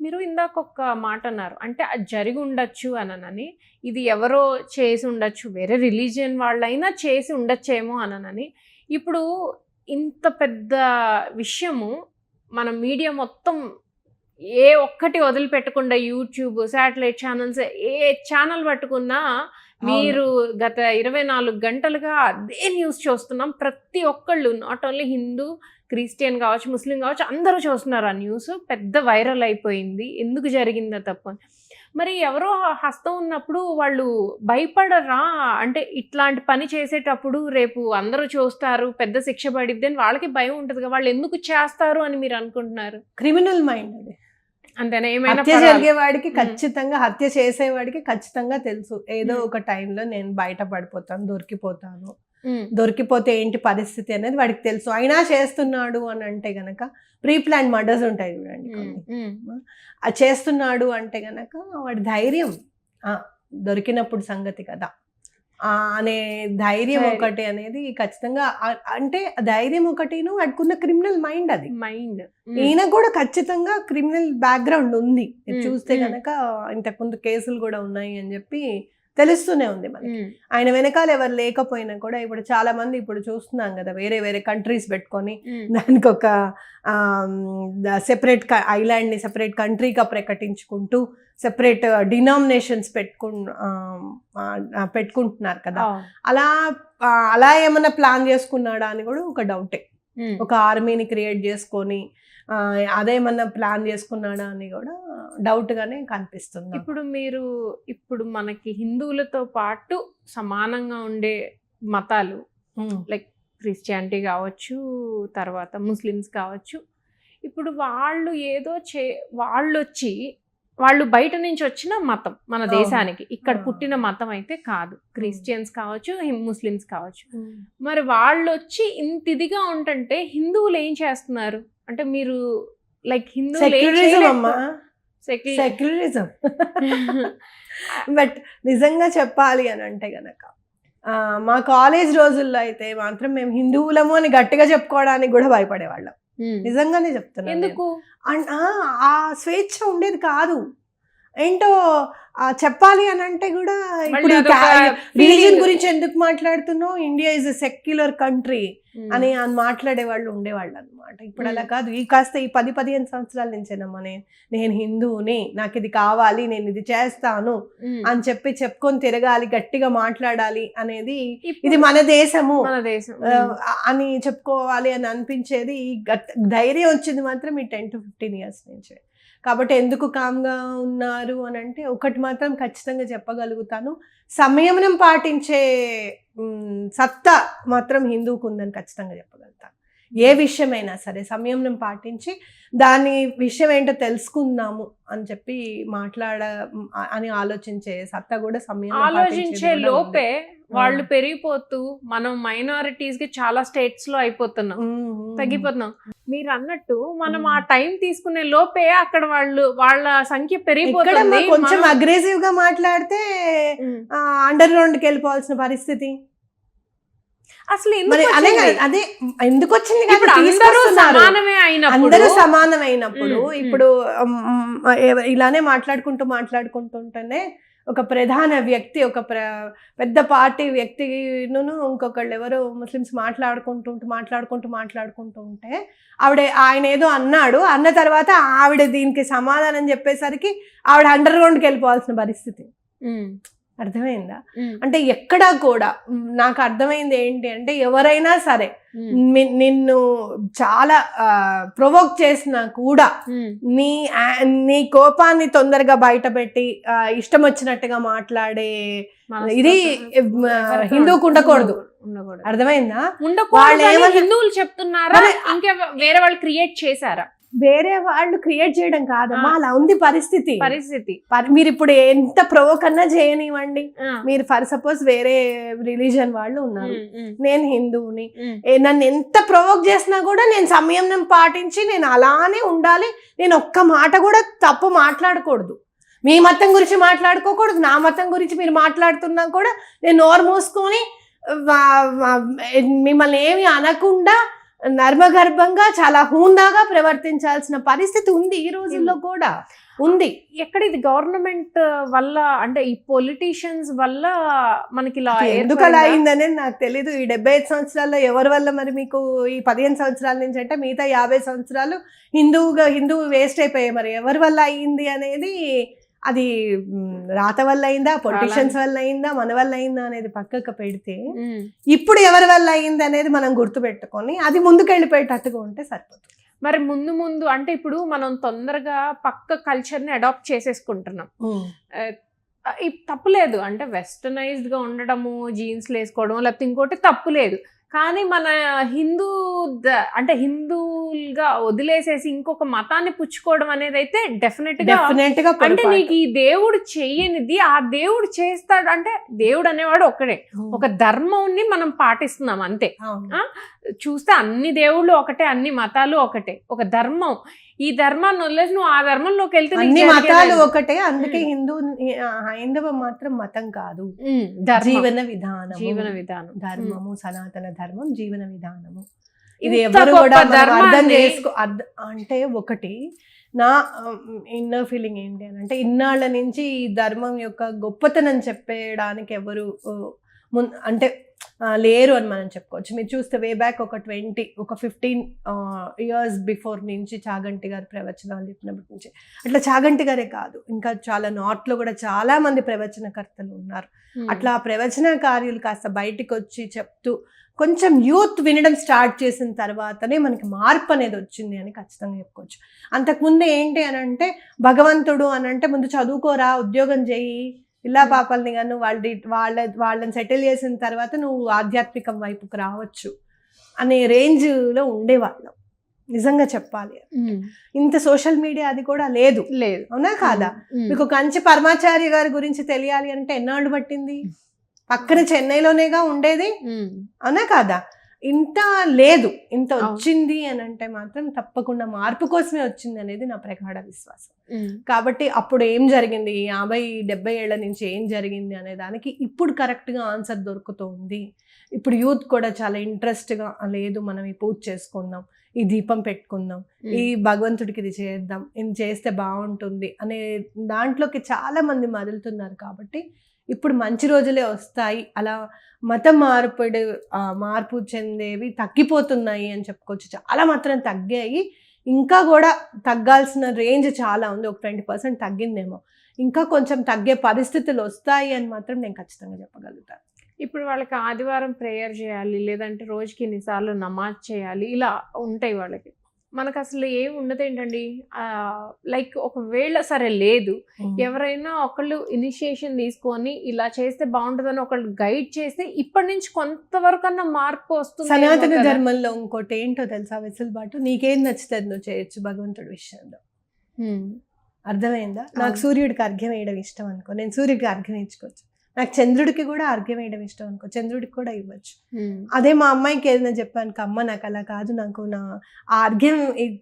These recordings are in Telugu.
మీరు ఇందాక ఒక మాట అన్నారు అంటే అది జరిగి ఉండొచ్చు అనని ఇది ఎవరో చేసి ఉండొచ్చు వేరే రిలీజియన్ వాళ్ళైనా చేసి ఉండొచ్చేమో అనని ఇప్పుడు ఇంత పెద్ద విషయము మన మీడియా మొత్తం ఏ ఒక్కటి వదిలిపెట్టకుండా యూట్యూబ్ శాటిలైట్ ఛానల్స్ ఏ ఛానల్ పట్టుకున్నా మీరు గత ఇరవై నాలుగు గంటలుగా అదే న్యూస్ చూస్తున్నాం. ప్రతి ఒక్కళ్ళు నాట్ ఓన్లీ హిందూ క్రిస్టియన్ కావచ్చు ముస్లిం కావచ్చు అందరూ చూస్తున్నారు ఆ న్యూస్. పెద్ద వైరల్ అయిపోయింది. ఎందుకు జరిగిందో తప్పు. మరి ఎవరో హస్తం ఉన్నప్పుడు వాళ్ళు భయపడరా? అంటే ఇట్లాంటి పని చేసేటప్పుడు రేపు అందరూ చూస్తారు పెద్ద శిక్ష పడిద్ది అని వాళ్ళకి భయం ఉంటుంది కదా. వాళ్ళు ఎందుకు చేస్తారు అని మీరు అనుకుంటున్నారు? క్రిమినల్ మైండ్ అది. అంతేనా? ఏమైనా హత్య. జరిగేవాడికి. ఖచ్చితంగా హత్య చేసేవాడికి ఖచ్చితంగా తెలుసు. ఏదో. ఒక టైంలో నేను బయట పడిపోతాను దొరికిపోతాను. దొరికిపోతే ఏంటి పరిస్థితి అనేది వాడికి తెలుసు. అయినా చేస్తున్నాడు అని అంటే గనక ప్రీ ప్లాన్ మర్డర్స్ ఉంటాయి చూడండి చేస్తున్నాడు అంటే గనక వాడి ధైర్యం ఆ, దొరికినప్పుడు సంగతి కదా. ఆ, అనే ధైర్యం. ఒకటి అనేది ఖచ్చితంగా అంటే ఆ ధైర్యం ఒకటిను వాడుకున్న క్రిమినల్ మైండ్ అది. మైండ్. ఈయన కూడా ఖచ్చితంగా క్రిమినల్ బ్యాక్గ్రౌండ్ ఉంది. చూస్తే. కనుక ఇంతకుముందు కేసులు కూడా ఉన్నాయి అని చెప్పి తెలుస్తూనే ఉంది మనకి. ఆయన వెనకాల ఎవరు లేకపోయినా కూడా ఇప్పుడు చాలా మంది ఇప్పుడు చూస్తున్నాం కదా వేరే వేరే కంట్రీస్ పెట్టుకొని దానికి ఒక సెపరేట్ ఐలాండ్ని సెపరేట్ కంట్రీగా ప్రకటించుకుంటూ సెపరేట్ డినామినేషన్స్ పెట్టుకు పెట్టుకుంటున్నారు కదా. అలా అలా ఏమైనా ప్లాన్ చేసుకున్నాడా అని కూడా ఒక డౌటే ఒక ఆర్మీని క్రియేట్ చేసుకొని అదేమన్నా ప్లాన్ చేసుకున్నాడా అని కూడా డౌట్ గానే కనిపిస్తుంది? ఇప్పుడు మీరు ఇప్పుడు మనకి హిందువులతో పాటు సమానంగా ఉండే మతాలు లైక్ క్రిస్టియానిటీ కావచ్చు తర్వాత ముస్లిమ్స్ కావచ్చు ఇప్పుడు వాళ్ళు ఏదో చే వాళ్ళు వచ్చి వాళ్ళు బయట నుంచి వచ్చిన మతం మన. దేశానికి. ఇక్కడ. పుట్టిన మతం అయితే కాదు. క్రిస్టియన్స్ కావచ్చు ముస్లిమ్స్ కావచ్చు. మరి వాళ్ళు వచ్చి ఇంత ఇదిగా ఉంటుంటే హిందువులు ఏం చేస్తున్నారు? అంటే మీరు లైక్ హిందువులు సెక్యులరిజం బట్ నిజంగా చెప్పాలి అని అంటే గనక మా కాలేజ్ రోజుల్లో అయితే మాత్రం మేము హిందువులము అని గట్టిగా చెప్పుకోవడానికి కూడా భయపడేవాళ్ళం. నిజంగానే చెప్తున్నాను నేను. ఎందుకు? ఆ స్వేచ్ఛ ఉండేది కాదు. ఏంటో చెప్పాలి అని అంటే కూడా ఇప్పుడు feeling. గురించి ఎందుకు మాట్లాడుతున్నావు India is a secular country. అని మాట్లాడే వాళ్ళు ఉండేవాళ్ళు అనమాట ఇప్పుడు అలా మ్మ్. కాదు ఈ కాస్త ఈ పది పదిహేను సంవత్సరాల నుంచేనమ్మా నేను నేను హిందువుని నాకు ఇది కావాలి నేను ఇది చేస్తాను ఉమ్. అని చెప్పి చెప్పుకొని తిరగాలి గట్టిగా మాట్లాడాలి అనేది ఇది మన దేశము మన దేశం ఆ, అని చెప్పుకోవాలి అని అనిపించేది ఈ ధైర్యం వచ్చింది మాత్రం ఈ టెన్ టు ఫిఫ్టీన్ ఇయర్స్ నుంచి కాబట్టి ఎందుకు కామ్గా ఉన్నారు అని అంటే ఒకటి మాత్రం ఖచ్చితంగా చెప్పగలుగుతాను. సంయమనం పాటించే సత్తా మాత్రం హిందువుకు ఉందని ఖచ్చితంగా చెప్పగలుగుతాను. ఏ విషయమైనా సరే సంయమనం పాటించి దాని విషయం ఏంటో తెలుసుకుందాము అని చెప్పి మాట్లాడ అని ఆలోచించే సత్తా కూడా సంయమనం ఆలోచించే. లోపే వాళ్ళు పెరిగిపోతూ మనం మైనారిటీస్కి చాలా స్టేట్స్లో అయిపోతున్నాం. తగ్గిపోతున్నాం మీరు అన్నట్టు మనం. ఆ టైం తీసుకునే లోపే అక్కడ వాళ్ళు వాళ్ళ సంఖ్య పెరిగిపోతుంది కొంచెం అగ్రెసివ్గా మాట్లాడితే. అండర్ గ్రౌండ్కి వెళ్ళిపోవాల్సిన పరిస్థితి అసలు మరి అదే అదే ఎందుకు వచ్చింది ఇప్పుడు అందరూ. సమానమే అయినప్పుడు అందరూ సమానమైనప్పుడు. ఇప్పుడు ఇలానే మాట్లాడుకుంటూ మాట్లాడుకుంటుంటేనే ఒక ప్రధాన వ్యక్తి ఒక ప్ర పెద్ద పార్టీ వ్యక్తిను ఇంకొకళ్ళు ఎవరు ముస్లిమ్స్ మాట్లాడుకుంటుంటూ మాట్లాడుకుంటూ మాట్లాడుకుంటూ ఉంటే ఆవిడ ఆయన ఏదో అన్నాడు అన్న తర్వాత ఆవిడ దీనికి సమాధానం చెప్పేసరికి ఆవిడ అండర్ గ్రౌండ్కి వెళ్ళిపోవాల్సిన పరిస్థితి అర్థమైందా? అంటే ఎక్కడా కూడా నాకు అర్థమైంది ఏంటి అంటే ఎవరైనా సరే నిన్ను చాలా ప్రొవోక్ చేసినా కూడా. నీ నీ కోపాన్ని తొందరగా బయట పెట్టి ఆ, ఇష్టం వచ్చినట్టుగా మాట్లాడే ఇది హిందువుకు ఉండకూడదు. అర్థమైందా? ఉండకూడదు హిందువులు చెప్తున్నారా? ఇంకా వేరే వాళ్ళు క్రియేట్ చేశారా? వేరే వాళ్ళు క్రియేట్ చేయడం కాదమ్మా ఆ. అలా ఉంది పరిస్థితి. పరిస్థితి. పరి- మీరు ఇప్పుడు ఎంత ప్రొవోక్ అన్నా చేయనివ్వండి. మీరు ఫర్ సపోజ్ వేరే రిలీజన్ వాళ్ళు ఉన్నారు. నేను హిందువుని. నన్ను ఎంత ప్రొవోక్ చేసినా కూడా నేను సంయమనం పాటించి నేను అలానే ఉండాలి. నేను ఒక్క మాట కూడా తప్పు మాట్లాడకూడదు. మీ మతం గురించి మాట్లాడుకోకూడదు. నా మతం గురించి మీరు మాట్లాడుతున్నా కూడా నేను నోరు మూసుకొని మిమ్మల్ని ఏమి అనకుండా నర్మగర్భంగా చాలా హూందాగా ప్రవర్తించాల్సిన పరిస్థితి ఉంది ఈ రోజుల్లో కూడా. ఉంది. ఎక్కడ ఇది గవర్నమెంట్ వల్ల అంటే ఈ పొలిటీషియన్స్ వల్ల మనకి ఇలా ఎందుకు అలా? అయిందనేది నాకు తెలీదు. ఈ డెబ్బై ఐదు సంవత్సరాల్లో ఎవరి వల్ల మరి మీకు ఈ పదిహేను సంవత్సరాల నుంచి అంటే మిగతా యాభై సంవత్సరాలు హిందువుగా హిందువు వేస్ట్ అయిపోయాయి మరి. ఎవరి వల్ల అయింది అనేది అది రాత వల్ల అయిందా పొలిటీషియన్స్ వల్ల అయిందా మన వల్ల అయిందా అనేది పక్కకు పెడితే. ఇప్పుడు ఎవరి వల్ల అయింది అనేది మనం గుర్తుపెట్టుకొని అది ముందుకు వెళ్ళిపోయేటట్టుగా ఉంటే సరిపోతుంది. మరి ముందు ముందు అంటే ఇప్పుడు మనం తొందరగా పక్క కల్చర్ని అడాప్ట్ చేసేసుకుంటున్నాం. తప్పులేదు. అంటే వెస్టర్నైజ్డ్గా ఉండడము జీన్స్లు వేసుకోవడం లేకపోతే ఇంకోటి తప్పులేదు. కానీ మన హిందూ అంటే హిందూలుగా వదిలేసేసి ఇంకొక మతాన్ని పుచ్చుకోవడం అనేది అయితే డెఫినెట్గా అంటే. నీకు ఈ దేవుడు చెయ్యనిది ఆ దేవుడు చేస్తాడు అంటే దేవుడు అనేవాడు ఒకడే ఒక ధర్మంని మనం పాటిస్తున్నాం అంతే? చూస్తే అన్ని దేవుళ్ళు ఒకటే అన్ని మతాలు ఒకటే. ఒక ధర్మం. ఈ ధర్మాన్ని వదిలేసి నువ్వు ఆ ధర్మంలోకి వెళ్తే అన్ని మతాలు. ఒకటే. అందుకే. హిందూ హైందవ మాత్రం మతం కాదు. జీవన విధానం జీవన విధానం. ధర్మము సనాతన ధర్మం జీవన విధానము. ఇది ఎవరు కూడా అర్థం చేసుకో అంటే ఒకటి నా ఇన్నర్ ఫీలింగ్ ఏంటి అని అంటే ఇన్నాళ్ళ నుంచి ఈ ధర్మం యొక్క గొప్పతనం చెప్పేయడానికి ఎవరు అంటే లేరు అని మనం చెప్పుకోవచ్చు. మీరు చూస్తే వే బ్యాక్ ఒక ట్వంటీ ఒక ఫిఫ్టీన్ ఇయర్స్ బిఫోర్ నుంచి చాగంటి గారు ప్రవచనాలు చెప్పినప్పటి నుంచి. అట్లా చాగంటి గారే కాదు. ఇంకా చాలా నార్త్లో కూడా చాలా మంది ప్రవచనకర్తలు ఉన్నారు. ఉమ్. అట్లా ఆ ప్రవచనకార్యులు కాస్త బయటికి వచ్చి చెప్తూ కొంచెం యూత్ వినడం స్టార్ట్ చేసిన తర్వాతనే మనకి మార్పు అనేది వచ్చింది అని ఖచ్చితంగా చెప్పుకోవచ్చు. అంతకుముందు ఏంటి అని అంటే భగవంతుడు అని అంటే ముందు చదువుకోరా ఉద్యోగం చేయి ఇలా పాపల్ని గాను వాళ్ళ వాళ్ళ వాళ్ళని సెటిల్ చేసిన తర్వాత నువ్వు ఆధ్యాత్మికం వైపుకు రావచ్చు అనే రేంజ్లో ఉండేవాళ్ళం. నిజంగా చెప్పాలి ఉమ్. ఇంత సోషల్ మీడియా అది కూడా లేదు. లేదు. అవునా కాదా? ఉమ్. మీకు కంచి పరమాచార్య గారి గురించి తెలియాలి అంటే ఎన్నాళ్ళు పట్టింది? పక్కన చెన్నైలోనేగా ఉండేది. అవునా కాదా? ఇంత లేదు. ఇంత. వచ్చింది అని అంటే మాత్రం తప్పకుండా మార్పు కోసమే వచ్చింది అనేది నా ప్రగాఢ విశ్వాసం. కాబట్టి అప్పుడు ఏం జరిగింది? యాభై డెబ్బై ఏళ్ళ నుంచి ఏం జరిగింది అనే దానికి ఇప్పుడు కరెక్ట్గా ఆన్సర్ దొరుకుతుంది. ఇప్పుడు యూత్ కూడా చాలా ఇంట్రెస్ట్గా లేదు మనం ఈ పూజ చేసుకుందాం ఈ దీపం పెట్టుకుందాం ఈ భగవంతుడికి ఇది చేద్దాం ఇది చేస్తే బాగుంటుంది అనే దాంట్లోకి చాలా మంది మదులుతున్నారు కాబట్టి ఇప్పుడు మంచి రోజులే వస్తాయి. అలా మత మార్పిడి మార్పు చెందేవి తగ్గిపోతున్నాయి అని చెప్పుకోవచ్చు. చాలా మాత్రం తగ్గాయి. ఇంకా కూడా తగ్గాల్సిన రేంజ్ చాలా ఉంది. ఒక ట్వంటీ పర్సెంట్ తగ్గిందేమో. ఇంకా కొంచెం తగ్గే పరిస్థితులు వస్తాయి అని మాత్రం నేను ఖచ్చితంగా చెప్పగలుగుతాను. ఇప్పుడు వాళ్ళకి ఆదివారం ప్రేయర్ చేయాలి. లేదంటే రోజుకి ఎన్నిసార్లు నమాజ్ చేయాలి. ఇలా ఉంటాయి వాళ్ళకి. మనకు అసలు ఏం ఉండదు ఏంటండి లైక్ ఒకవేళ సరే లేదు. ఎవరైనా ఒకళ్ళు ఇనిషియేషన్ తీసుకొని ఇలా చేస్తే బాగుంటుందని ఒకళ్ళు గైడ్ చేస్తే ఇప్పటి నుంచి కొంతవరకు అన్న మార్పు వస్తుంది సనాతన ధర్మంలో ఇంకోటి ఏంటో తెలుసా వెసులుబాటు? నీకేం నచ్చుతుంది నువ్వు చేయొచ్చు భగవంతుడి విషయంలో. అర్థమైందా? నాకు. సూర్యుడికి అర్ఘ్యం వేయడం ఇష్టం అనుకో. నేను సూర్యుడికి అర్ఘ్యం ఇచ్చుకోవచ్చు నాకు చంద్రుడికి కూడా అర్ఘ్యం వేయడం ఇష్టం అనుకో చంద్రుడికి కూడా ఇవ్వచ్చు. అదే మా అమ్మాయికి ఏదైనా చెప్పాను అమ్మ నాకు అలా కాదు నాకు నా అర్ఘ్యం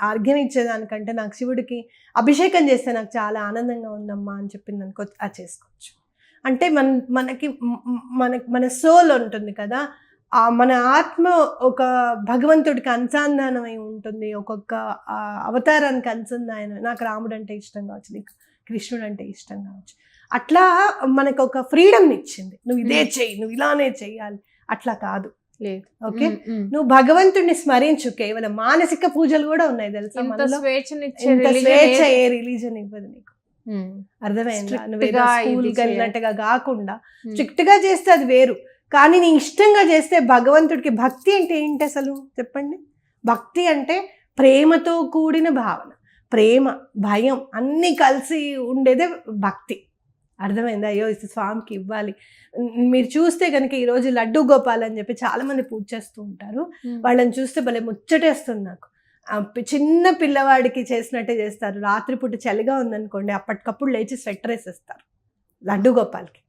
అర్ఘ్యం ఇచ్చేదానికంటే నాకు శివుడికి అభిషేకం చేస్తే నాకు చాలా ఆనందంగా ఉందమ్మా అని చెప్పింది అనుకో అది చేసుకోవచ్చు. అంటే మన మనకి మన మన సోల్ ఉంటుంది కదా మన ఆత్మ ఒక భగవంతుడికి అనుసంధానమై ఉంటుంది. ఒక్కొక్క అవతారానికి అనుసంధానం నాకు రాముడు అంటే ఇష్టం కావచ్చు నీకు కృష్ణుడు అంటే ఇష్టం కావచ్చు. అట్లా మనకు ఒక ఫ్రీడమ్ ఇచ్చింది. నువ్వు ఇదే. చెయ్యి నువ్వు ఇలానే చెయ్యాలి. అట్లా కాదు. లేదు. ఓకే? నువ్వు భగవంతుడిని స్మరించు. కేవలం మానసిక పూజలు కూడా ఉన్నాయి తెలుసా స్వేచ్ఛ? ఏ రిలీజన్ ఇవ్వదు నీకు. అర్థమైందా? నువ్వు స్కూల్కి. వెళ్ళినట్టుగా కాకుండా. స్ట్రిక్ట్గా చేస్తే అది వేరు. కానీ నీ ఇష్టంగా చేస్తే భగవంతుడికి భక్తి అంటే ఏంటి అసలు? చెప్పండి. భక్తి అంటే ప్రేమతో కూడిన భావన ప్రేమ భయం అన్నీ కలిసి ఉండేదే భక్తి. అర్థమైందా? అయ్యో ఇది స్వామికి ఇవ్వాలి. మీరు చూస్తే కనుక ఈరోజు లడ్డు గోపాల్ అని చెప్పి చాలా మంది పూజ చేస్తూ ఉంటారు. వాళ్ళని చూస్తే భలే ముచ్చటేస్తుంది నాకు. చిన్న పిల్లవాడికి చేసినట్టే చేస్తారు. రాత్రిపూట చలిగా ఉందనుకోండి అప్పటికప్పుడు లేచి స్వెటర్ వేసేస్తారు లడ్డు గోపాల్కి.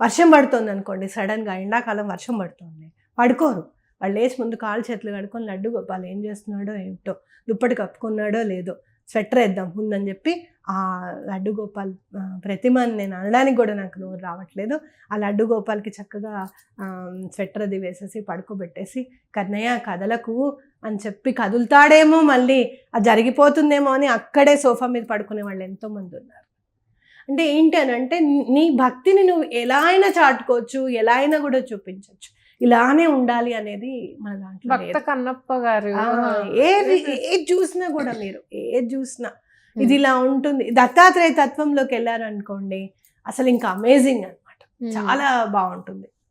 వర్షం పడుతుంది అనుకోండి సడన్గా ఎండాకాలం వర్షం పడుతుంది. పడుకోరు. వాళ్ళు లేచి ముందు కాలు చేతులు కడుక్కొని లడ్డు గోపాలు ఏం చేస్తున్నాడో ఏమిటో దుప్పటి కప్పుకున్నాడో లేదో స్వెటర్ వేద్దాం ఉందని చెప్పి ఆ లడ్డు గోపాల్ ప్రతిమని నేను అనడానికి కూడా నాకు నోరు రావట్లేదు. ఆ లడ్డు గోపాల్కి చక్కగా స్వెటర్ అది వేసేసి పడుకోబెట్టేసి కన్నయ్య కథలకు అని చెప్పి కదులుతాడేమో మళ్ళీ అది జరిగిపోతుందేమో అని అక్కడే సోఫా మీద పడుకునే వాళ్ళు ఎంతోమంది ఉన్నారు. అంటే ఏంటి అని అంటే నీ భక్తిని నువ్వు ఎలా అయినా చాటుకోవచ్చు ఎలా అయినా కూడా చూపించవచ్చు ఇలానే ఉండాలి అనేది మన దాంట్లో భక్త. కన్నప్ప గారు. ఆ, ఏది ఏది? చూసినా కూడా మీరు ఏది చూసినా. ఇది ఇలా ఉంటుంది. దత్తాత్రేయ తత్వంలోకి వెళ్ళారనుకోండి అసలు ఇంకా అమేజింగ్ అన్నమాట. ఉమ్. చాలా బాగుంటుంది.